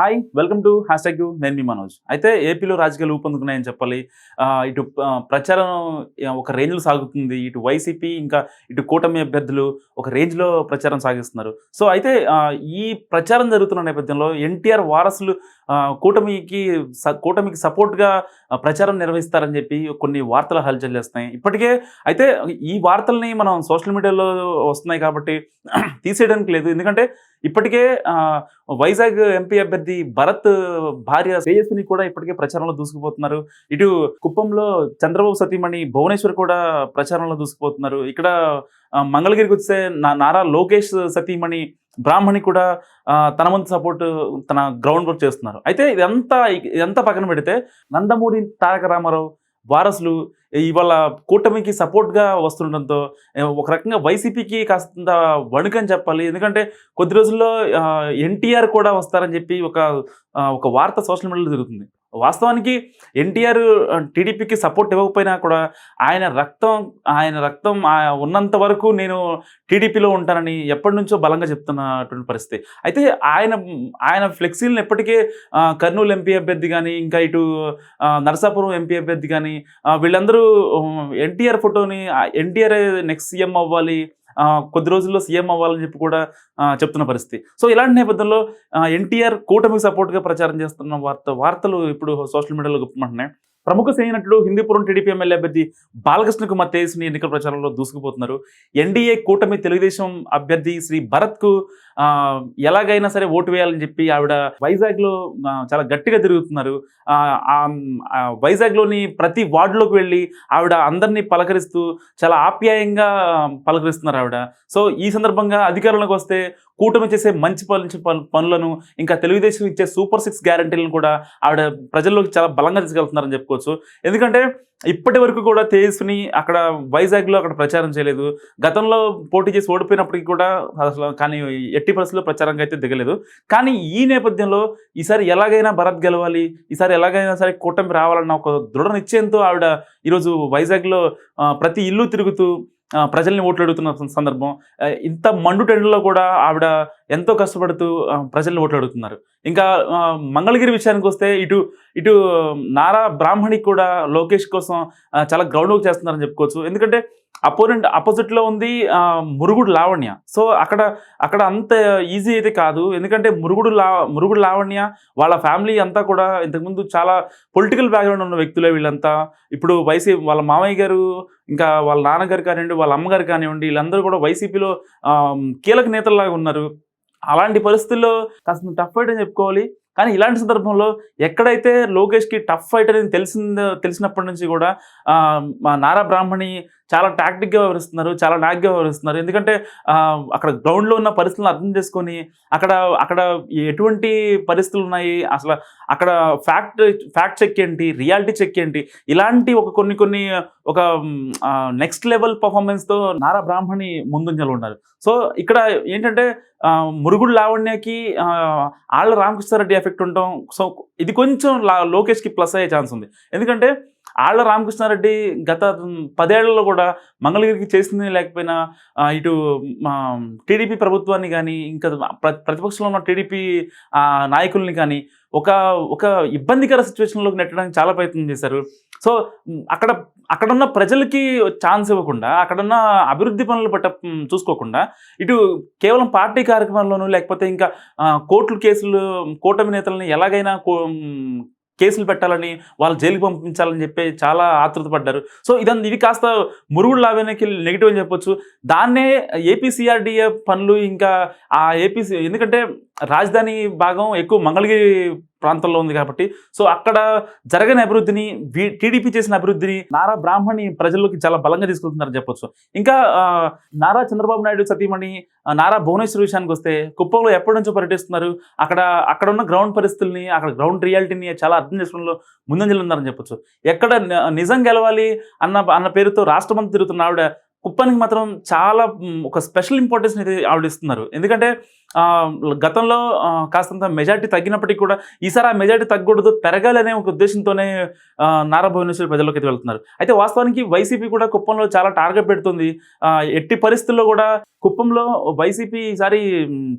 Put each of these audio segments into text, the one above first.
Hi welcome to hash tag you నేను మీ మనోజ్. అయితే ఏపీలో రాజకీయాలు ఊపందుకున్నాయని చెప్పాలి. ఇటు ప్రచారం ఒక రేంజ్లో సాగుతుంది. ఇటు వైసీపీ ఇంకా ఇటు కూటమి అభ్యర్థులు ఒక రేంజ్లో ప్రచారం సాగిస్తున్నారు. సో అయితే ఈ ప్రచారం జరుగుతున్న నేపథ్యంలో ఎన్టీఆర్ వారసులు కూటమికి స- కూటమికి సపోర్ట్గా ప్రచారం నిర్వహిస్తారని చెప్పి కొన్ని వార్తలు హల్చల్ చేస్తున్నాయి. ఇప్పటికే అయితే ఈ వార్తల్ని మనం సోషల్ మీడియాలో వస్తున్నాయి కాబట్టి తీసేయడానికి లేదు. ఎందుకంటే ఇప్పటికే ఆ, వైజాగ్ ఎంపీ అభ్యర్థి భరత్ భార్య తేజస్విని కూడా ఇప్పటికే ప్రచారంలో దూసుకుపోతున్నారు. ఇటు కుప్పంలో చంద్రబాబు సతీమణి భువనేశ్వర్ కూడా ప్రచారంలో దూసుకుపోతున్నారు. ఇక్కడ మంగళగిరికి వస్తే నా- నారా లోకేష్ సతీమణి బ్రాహ్మణి కూడా తన వంతు సపోర్ట్ తన గ్రౌండ్ వర్క్ చేస్తున్నారు. అయితే ఇదంతా ఇదంతా పక్కన పెడితే నందమూరి తారక రామారావు వారసులు ఇవాళ కూటమికి సపోర్ట్గా వస్తుండటంతో ఒక రకంగా వైసీపీకి కాస్త వణుకని చెప్పాలి. ఎందుకంటే కొద్ది రోజుల్లో ఎన్టీఆర్ కూడా వస్తారని చెప్పి ఒక ఒక వార్త సోషల్ మీడియాలో జరుగుతుంది. వాస్తవానికి ఎన్టీఆర్ టీడీపీకి సపోర్ట్ ఇవ్వకపోయినా కూడా ఆయన రక్తం ఆయన రక్తం ఆ, ఉన్నంత వరకు నేను టీడీపీలో ఉంటానని ఎప్పటి నుంచో బలంగా చెప్తున్నటువంటి పరిస్థితి. అయితే ఆయన ఆయన ఫ్లెక్సీలను ఎప్పటికే కర్నూలు ఎంపీ అభ్యర్థి కానీ ఇంకా ఇటు నరసాపురం ఎంపీ అభ్యర్థి కానీ వీళ్ళందరూ ఎన్టీఆర్ ఫోటోని ఎన్టీఆర్ నెక్స్ట్ సీఎం అవ్వాలి కొద్ది రోజుల్లో సీఎం అవ్వాలని చెప్పి కూడా చెప్తున్న పరిస్థితి. సో ఇలాంటి నేపథ్యంలో ఎన్టీఆర్ కూటమికి సపోర్ట్గా ప్రచారం చేస్తున్న వార్త వార్తలు ఇప్పుడు సోషల్ మీడియాలో గుప్పమంటున్నాయి ప్రముఖ సినీ హిందీపురం టీడీపీ ఎమ్మెల్యే అభ్యర్థి బాలకృష్ణకు కుమార్ తేజస్ని ఎన్నికల ప్రచారంలో దూసుకుపోతున్నారు. ఎన్డీఏ కూటమి తెలుగుదేశం అభ్యర్థి శ్రీ భరత్కు ఎలాగైనా సరే ఓటు వేయాలని చెప్పి ఆవిడ వైజాగ్లో చాలా గట్టిగా తిరుగుతున్నారు. వైజాగ్లోని ప్రతి వార్డులోకి వెళ్ళి ఆవిడ అందరినీ పలకరిస్తూ చాలా ఆప్యాయంగా పలకరిస్తున్నారు ఆవిడ. సో ఈ సందర్భంగా అధికారంలోకి వస్తే కూటమి చేసే మంచి పనులు పనులను ఇంకా తెలుగుదేశం ఇచ్చే సూపర్ సిక్స్ గ్యారంటీలను కూడా ఆవిడ ప్రజల్లోకి చాలా బలంగా తీసుకెళ్తున్నారని చెప్పుకోవచ్చు. ఎందుకంటే ఇప్పటి వరకు కూడా తేజస్విని అక్కడ వైజాగ్లో అక్కడ ప్రచారం చేయలేదు. గతంలో పోటీ చేసి ఓడిపోయినప్పటికీ కూడా అసలు కానీ ఎట్టి పరిస్థితుల్లో ప్రచారంగా అయితే దిగలేదు. కానీ ఈ నేపథ్యంలో ఈసారి ఎలాగైనా భరత్ గెలవాలి ఈసారి ఎలాగైనా సరే కూటమి రావాలన్న ఒక దృఢ నిశ్చయంతో ఆవిడ ఈరోజు వైజాగ్లో ప్రతి ఇల్లు తిరుగుతూ ప్రజల్ని ఓట్లు అడుగుతున్న సందర్భం. ఇంత మండు టెండలో కూడా ఆవిడ ఎంతో కష్టపడుతూ ప్రజల్ని ఓట్లు అడుగుతున్నారు ఇంకా మంగళగిరి విషయానికి వస్తే ఇటు ఇటు నారా బ్రాహ్మణి కూడా లోకేష్ కోసం చాలా గ్రౌండ్ వర్క్ చేస్తున్నారని చెప్పుకోవచ్చు. ఎందుకంటే అపోనెంట్ అపోజిట్లో ఉంది మురుగుడు లావణ్య. సో అక్కడ అక్కడ అంత ఈజీ అయితే కాదు. ఎందుకంటే మురుగుడు లా మురుగుడు లావణ్య వాళ్ళ ఫ్యామిలీ అంతా కూడా ఇంతకుముందు చాలా పొలిటికల్ బ్యాక్గ్రౌండ్ ఉన్న వ్యక్తులే వీళ్ళంతా. ఇప్పుడు వైసీపీ వాళ్ళ మామయ్య గారు ఇంకా వాళ్ళ నాన్నగారు కానివ్వండి వాళ్ళ అమ్మగారు కానివ్వండి వీళ్ళందరూ కూడా వైసీపీలో కీలక నేతల్లాగా ఉన్నారు. అలాంటి పరిస్థితుల్లో కాస్త టఫ్ ఫైట్ అని చెప్పుకోవాలి. కానీ ఇలాంటి సందర్భంలో ఎక్కడైతే లోకేష్కి టఫ్ ఫైట్ అనేది తెలిసిందో తెలిసినప్పటి నుంచి కూడా మా నారా బ్రాహ్మణి చాలా టాక్టిక్గా వ్యవహరిస్తున్నారు చాలా నాగ్గా వ్యవహరిస్తున్నారు. ఎందుకంటే అక్కడ గ్రౌండ్లో ఉన్న పరిస్థితులను అర్థం చేసుకొని అక్కడ అక్కడ ఎటువంటి పరిస్థితులు ఉన్నాయి అసలు అక్కడ ఫ్యాక్ట్ ఫ్యాక్ట్ చెక్ ఏంటి రియాలిటీ చెక్ ఏంటి ఇలాంటి ఒక కొన్ని కొన్ని ఒక నెక్స్ట్ లెవెల్ పర్ఫార్మెన్స్తో నారా బ్రాహ్మణి ముందుంజలు ఉన్నారు. సో ఇక్కడ ఏంటంటే మురుగుడు లావణ్యకి వాళ్ళ ఆళ్ళ రామకృష్ణారెడ్డి ఎఫెక్ట్ ఉండటం సో ఇది కొంచెం లా లోకేష్కి ప్లస్ అయ్యే ఛాన్స్ ఉంది. ఎందుకంటే ఆళ్ళ రామకృష్ణారెడ్డి గత పదేళ్ళలో కూడా మంగళగిరికి చేసింది లేకపోయినా ఇటు టీడీపీ ప్రభుత్వాన్ని కానీ ఇంకా ప్రతిపక్షంలో ఉన్న టీడీపీ నాయకుల్ని కానీ ఒక ఒక ఇబ్బందికర సిచ్యువేషన్లోకి నెట్టడానికి చాలా ప్రయత్నం చేశారు. సో అక్కడ అక్కడున్న ప్రజలకి ఛాన్స్ ఇవ్వకుండా అక్కడున్న అభివృద్ధి పనులు పట్ట చూసుకోకుండా ఇటు కేవలం పార్టీ కార్యక్రమాల్లోనూ లేకపోతే ఇంకా ఆ, కోర్టులు కేసులు కూటమి నేతలని ఎలాగైనా కో- కేసులు పెట్టాలని వాళ్ళు జైలుకి పంపించాలని చెప్పి చాలా ఆతృత పడ్డారు. సో ఇదంతా ఇది కాస్త మురుగుడు లాభానికి నెగిటివ్ అని చెప్పొచ్చు. దాన్నే ఏపీసీఆర్డీఏ పనులు ఇంకా ఆ ఏపీసీ ఎందుకంటే రాజధాని భాగం ఎక్కువ మంగళగిరి ప్రాంతంలో ఉంది కాబట్టి. సో అక్కడ జరగని అభివృద్ధిని టీడీపీ చేసిన అభివృద్ధిని నారా బ్రాహ్మణి ప్రజల్లోకి చాలా బలంగా తీసుకెళ్తున్నారని చెప్పొచ్చు. ఇంకా నారా చంద్రబాబు నాయుడు సతీమణి నారా భువనేశ్వర్ విషయానికి వస్తే కుప్పంలో ఎప్పటి నుంచో పర్యటిస్తున్నారు. అక్కడ అక్కడ ఉన్న గ్రౌండ్ పరిస్థితుల్ని అక్కడ గ్రౌండ్ రియాలిటీని చాలా అర్థం చేసుకోవడంలో ముందంజలు ఉన్నారని చెప్పొచ్చు. ఎక్కడ నిజం గెలవాలి అన్న అన్న పేరుతో రాష్ట్రమంతా తిరుగుతున్న ఆవిడ కుప్పానికి మాత్రం చాలా ఒక స్పెషల్ ఇంపార్టెన్స్ అయితే ఆవిడ ఇస్తున్నారు. ఎందుకంటే గతంలో కాస్తంత మెజార్టీ తగ్గినప్పటికీ కూడా ఈసారి ఆ మెజార్టీ తగ్గకూడదు పెరగాలనే ఒక ఉద్దేశంతోనే నారా భువనేశ్వరి ప్రజల్లోకి అయితే వెళ్తున్నారు. అయితే వాస్తవానికి వైసీపీ కూడా కుప్పంలో చాలా టార్గెట్ పెడుతుంది. ఎట్టి పరిస్థితుల్లో కూడా కుప్పంలో వైసీపీ ఈసారి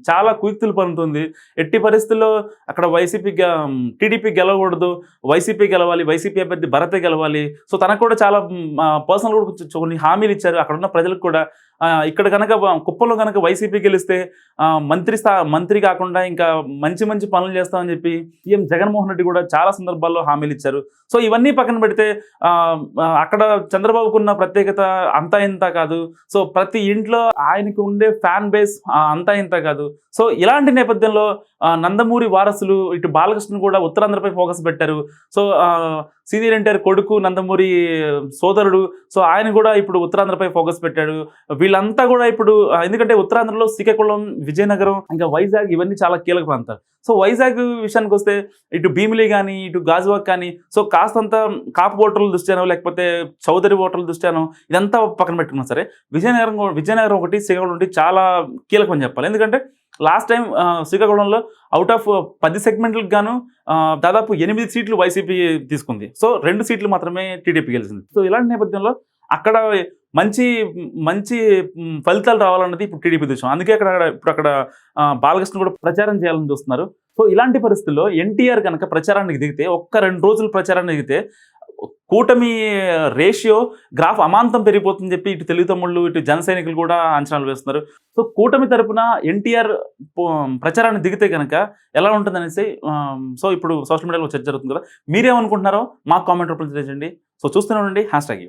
చాలా కుయుక్తులు పనుతుంది ఎట్టి పరిస్థితుల్లో అక్కడ వైసీపీ టీడీపీ గెలవకూడదు వైసీపీ గెలవాలి వైసీపీ అభ్యర్థి భరతే గెలవాలి. సో తనకు కూడా చాలా పర్సనల్ కూడా కొంచెం కొన్ని హామీలు ఇచ్చారు. అక్కడ ఉన్న ప్రజలకు కూడా ఇక్కడ కనుక కుప్పంలో కనుక వైసీపీ గెలిస్తే మంత్రి స్థా మంత్రి కాకుండా ఇంకా మంచి మంచి పనులు చేస్తామని చెప్పి సీఎం జగన్మోహన్ రెడ్డి కూడా చాలా సందర్భాల్లో హామీలు ఇచ్చారు. సో ఇవన్నీ పక్కన పెడితే అక్కడ చంద్రబాబుకు అక్కడ చంద్రబాబుకున్న ప్రత్యేకత అంతా ఇంత కాదు. సో ప్రతి ఇంట్లో ఆయనకు ఉండే ఫ్యాన్ బేస్ అంతా ఇంత కాదు. సో ఇలాంటి నేపథ్యంలో నందమూరి వారసులు ఇటు బాలకృష్ణ కూడా ఉత్తరాంధ్రపై ఫోకస్ పెట్టారు. సో సీనియర్ ఎన్టీఆర్ కొడుకు నందమూరి సోదరుడు. సో ఆయన కూడా ఇప్పుడు ఉత్తరాంధ్రపై ఫోకస్ పెట్టాడు. వీళ్ళంతా కూడా ఇప్పుడు ఎందుకంటే ఉత్తరాంధ్రలో శ్రీకాకుళం విజయనగరం ఇంకా వైజాగ్ ఇవన్నీ చాలా కీలక ప్రాంతాలు. సో వైజాగ్ విషయానికి వస్తే ఇటు భీమిలి కానీ ఇటు గాజువాక్ కానీ సో కాస్తంత కాపు ఓటర్ల దృష్ట్యానో లేకపోతే చౌదరి ఓటర్ల దృష్ట్యానో ఇదంతా పక్కన పెట్టుకున్నా సరే విజయనగరం విజయనగరం ఒకటి శ్రీకాకుళం ఒకటి చాలా కీలకం అని చెప్పాలి. ఎందుకంటే లాస్ట్ టైం శ్రీకాకుళంలో అవుట్ ఆఫ్ పది సెగ్మెంట్లకు గాను ఆ, దాదాపు ఎనిమిది సీట్లు వైసీపీ తీసుకుంది. సో రెండు సీట్లు మాత్రమే టీడీపీ గెలిచింది. సో ఇలాంటి నేపథ్యంలో అక్కడ మంచి మంచి ఫలితాలు రావాలన్నది ఇప్పుడు టీడీపీ దృశ్యం అందుకే అక్కడ ఇప్పుడు అక్కడ బాలకృష్ణ కూడా ప్రచారం చేయాలని చూస్తున్నారు. సో ఇలాంటి పరిస్థితుల్లో ఎన్టీఆర్ కనుక ప్రచారానికి దిగితే ఒక్క రెండు రోజులు ప్రచారానికి దిగితే కూటమి రేషియో గ్రాఫ్ అమాంతం పెరిగిపోతుందని చెప్పి ఇటు తెలుగు తమ్ముళ్ళు ఇటు జన సైనికులు కూడా అంచనాలు వేస్తున్నారు. సో కూటమి తరపున ఎన్టీఆర్ ప్రచారాన్ని దిగితే కనుక ఎలా ఉంటుందనేసి సో ఇప్పుడు సోషల్ మీడియాలో చర్చ జరుగుతుంది కదా. మీరేమనుకుంటున్నారో మాకు కామెంట్ రూపంలో తెలియజేయండి. సో చూస్తూనే ఉండండి. Hash tag